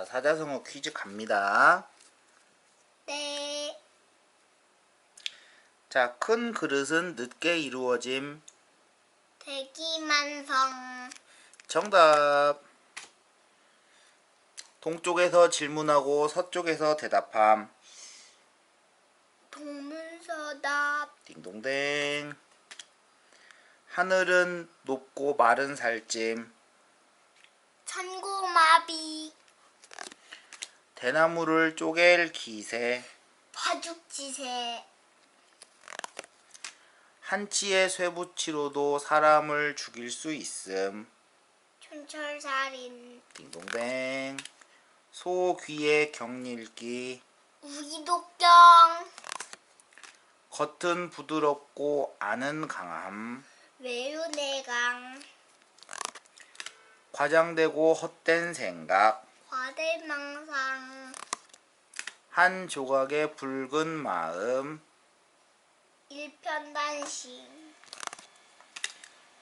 자, 사자성어 퀴즈 갑니다. 네. 자, 큰 그릇은 늦게 이루어짐. 대기만성. 정답. 동쪽에서 질문하고 서쪽에서 대답함. 동문서답. 딩동댕. 하늘은 높고 마른 살찜. 천고마비. 대나무를 쪼갤 기세. 파죽지세. 한치의 쇠붙이로도 사람을 죽일 수 있음. 촌철살인. 딩동댕. 소 귀에 경일기. 우기독경. 겉은 부드럽고 안은 강함. 외유내강. 과장되고 헛된 생각. 과대망상. 한 조각의 붉은 마음. 일편단심.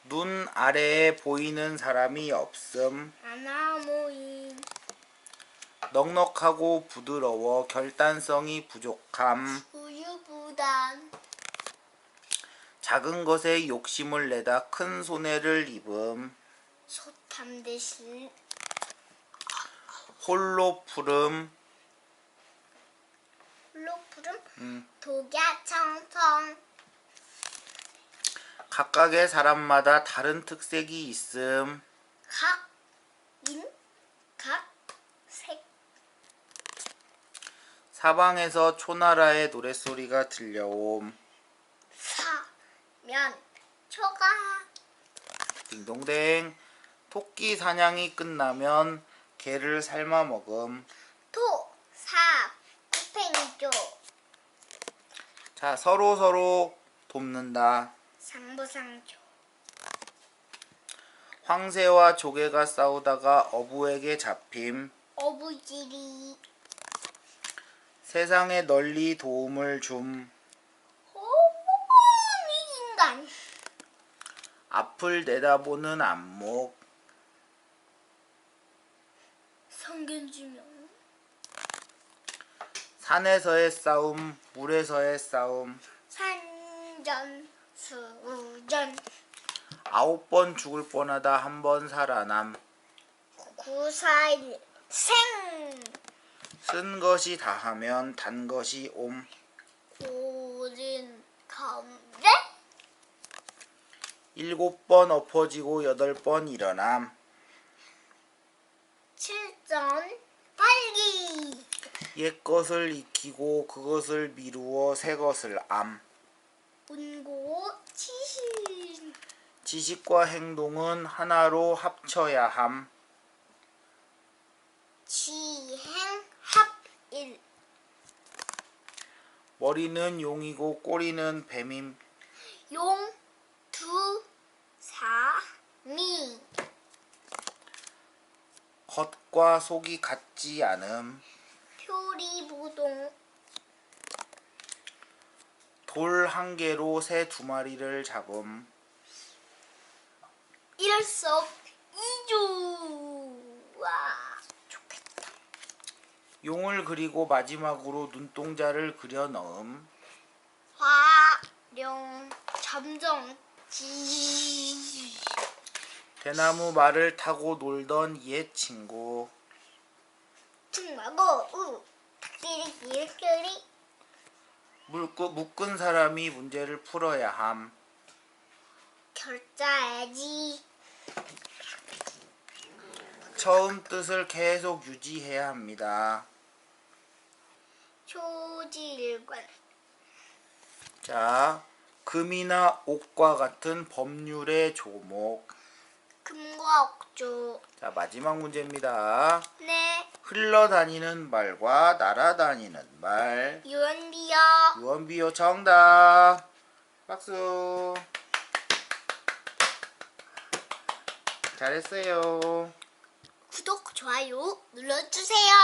눈 아래에 보이는 사람이 없음. 아나모인. 넉넉하고 부드러워 결단성이 부족함. 우유부단. 작은 것에 욕심을 내다 큰 손해를 입음. 소탐 대신 홀로 푸름. 홀로 푸름. 음, 독야 청청. 각각의 사람마다 다른 특색이 있음. 각. 인. 각. 색. 사방에서 초나라의 노랫소리가 들려옴. 사. 면. 초가. 딩동댕. 토끼 사냥이 끝나면 개를 삶아 먹음. 토. 사. 쿠팽이죠. 자, 서로 서로 돕는다. 상부상조. 황새와 조개가 싸우다가 어부에게 잡힘. 어부지리. 세상에 널리 도움을 줌. 호미 인간. 앞을 내다보는 안목. 성견지명. 산에서의 싸움, 물에서의 싸움. 산전. 수전. 아홉 번 죽을 뻔하다 한 번 살아남. 구사일. 생. 쓴 것이 다하면 단 것이 옴. 고진. 감래. 일곱 번 엎어지고 여덟 번 일어남. 칠전. 빨기. 옛 것을 익히고 그것을 미루어 새 것을 암. 운고 치신. 지식과 행동은 하나로 합쳐야 함. 지행 합일. 머리는 용이고 꼬리는 뱀임. 용. 두. 사. 미. 겉과 속이 같지 않음. 표리부동. 돌 한 개로 새 두 마리를 잡음. 일석이조. 와. 좋겠다. 용을 그리고 마지막으로 눈동자를 그려 넣음. 화룡. 점점. 지. 대나무 말을 타고 놀던 옛 친구. 우. 닭띠리 길거리. 물고, 묶은 사람이 문제를 풀어야 함. 결자야지. 처음 뜻을 계속 유지해야 합니다. 초지일관. 자, 금이나 옥과 같은 법률의 조목. 금과 옥조. 자, 마지막 문제입니다. 네. 흘러다니는 말과 날아다니는 말. 유언비어. 유언비어 정답. 박수. 잘했어요. 구독, 좋아요 눌러주세요.